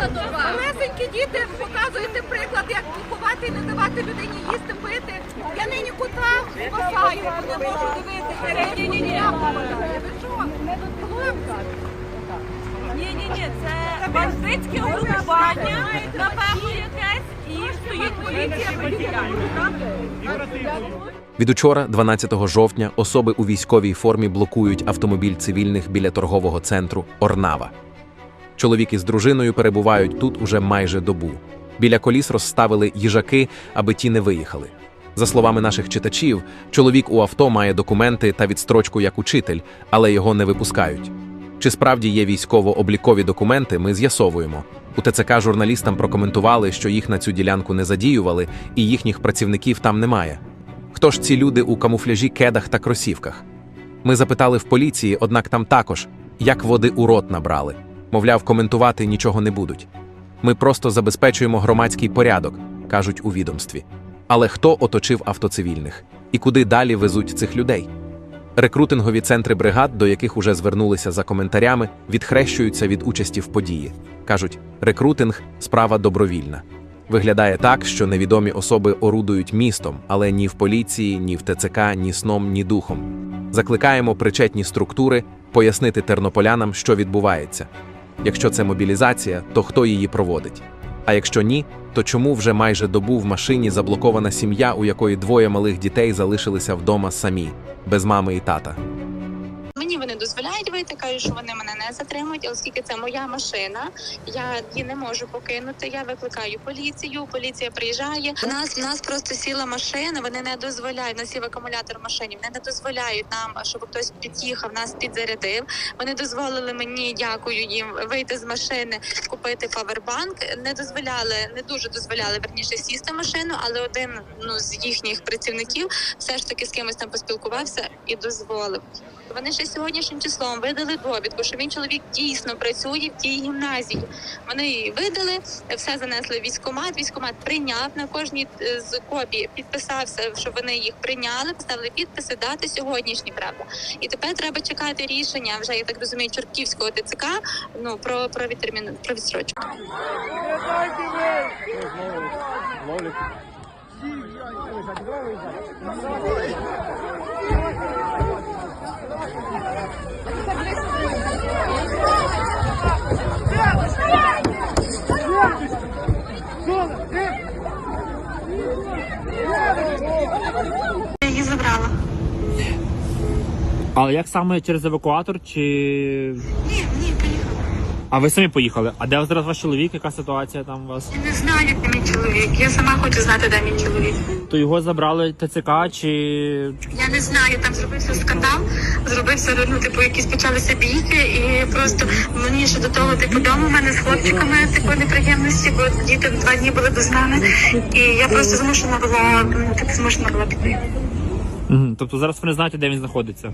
до. Малесенькі діти показуєте приклад, як виховати і не давати людині їсти, пити. Я нині кота спасаю, бо не можу дивитися. Ні, ні, ні, Ви що? Хлопці. Ні, ні, ні, це бандитське угрупування, напевно, якесь, і стоїть поліція поліція. Від учора, 12 жовтня, особи у військовій формі блокують автомобіль цивільних біля торгового центру Орнава. Чоловік із дружиною перебувають тут уже майже добу. Біля коліс розставили їжаки, аби ті не виїхали. За словами наших читачів, чоловік у авто має документи та відстрочку як учитель, але його не випускають. Чи справді є військово-облікові документи, ми з'ясовуємо. У ТЦК журналістам прокоментували, що їх на цю ділянку не задіювали, і їхніх працівників там немає. Хто ж ці люди у камуфляжі, кедах та кросівках? Ми запитали в поліції, однак там також, як води у рот набрали. Мовляв, коментувати нічого не будуть. Ми просто забезпечуємо громадський порядок, кажуть у відомстві. Але хто оточив автоцивільних? І куди далі везуть цих людей? Рекрутингові центри бригад, до яких уже звернулися за коментарями, відхрещуються від участі в події. Кажуть, рекрутинг справа добровільна. Виглядає так, що невідомі особи орудують містом, але ні в поліції, ні в ТЦК, ні сном, ні духом. Закликаємо причетні структури пояснити тернополянам, що відбувається. Якщо це мобілізація, то хто її проводить? А якщо ні, то чому вже майже добу в машині заблокована сім'я, у якої двоє малих дітей залишилися вдома самі, без мами і тата? Мені вони дозволяють вийти, кажуть, що вони мене не затримують, оскільки це моя машина, я її не можу покинути. Я викликаю поліцію. Поліція приїжджає. У нас в нас просто сіла машина. Вони не дозволяють. Нас сів акумулятор машині. Вони не дозволяють нам, щоб хтось під'їхав, нас підзарядив. Вони дозволили мені, дякую їм, вийти з машини, купити павербанк. Не дозволяли, не дуже дозволяли верніше сісти машину, але один ну з їхніх працівників все ж таки з кимось там поспілкувався і дозволив. Вони ще сьогоднішнім числом видали довідку, що він чоловік дійсно працює в тій гімназії. Вони її видали, все занесли в військкомат. Військкомат прийняв на кожній е, з копій, підписався, що вони їх прийняли, поставили підписи, дати сьогоднішні, правда. І тепер треба чекати рішення вже я так розумію, Чортківського ТЦК ну про про відтермін про відстрочку. Я Але як саме через евакуатор чи. Ні, ні, поїхала. А ви самі поїхали? А де зараз ваш чоловік? Яка ситуація там у вас? Не знаю, де мій чоловік. Я сама хочу знати, де мій чоловік. То його забрали ТЦК чи. Я не знаю, там зробився скандал, зробився ну, типу, якісь почалися бійки, і просто мені ще до того, типу, дома в мене з хлопчиками типу неприємності, бо діти два дні були без мене. І я просто змушена була, ну, типу, змушена була піти. Тобто зараз ви не знаєте, де він знаходиться.